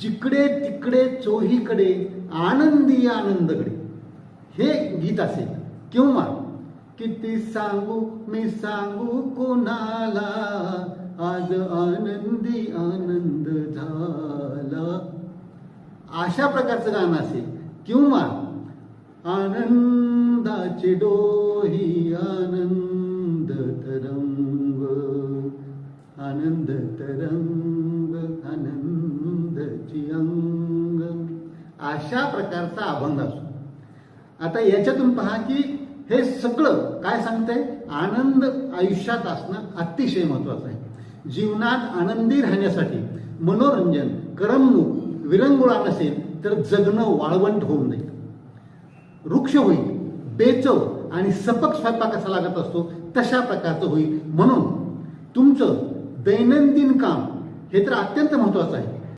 जिकडे तिकडे चोहीकडे आनंदी आनंदकडे हे गीत असेल. किंवा किती सांगू मी सांगू कोणाला? आज आनंदी आनंद झाला. अशा प्रकारचं गाणं असेल. किंवा आनंदाची डोही आनंद तरंग. आनंद तरंग. अशा प्रकारचा अभंग असतो. आता याच्यातून पहा की हे सगळं काय सांगतंय आनंद आयुष्यात असणं अतिशय महत्वाचं आहे. जीवनात आनंदी राहण्यासाठी मनोरंजन करमणूक विरंगुळा नसेल तर जगणं वाळवंट होऊ नये. वृक्ष होईल बेचव आणि सपक स्वयंपाक कसा लागत असतो तशा प्रकारचं होईल. म्हणून तुमचं दैनंदिन काम हे तर अत्यंत महत्वाचं आहे.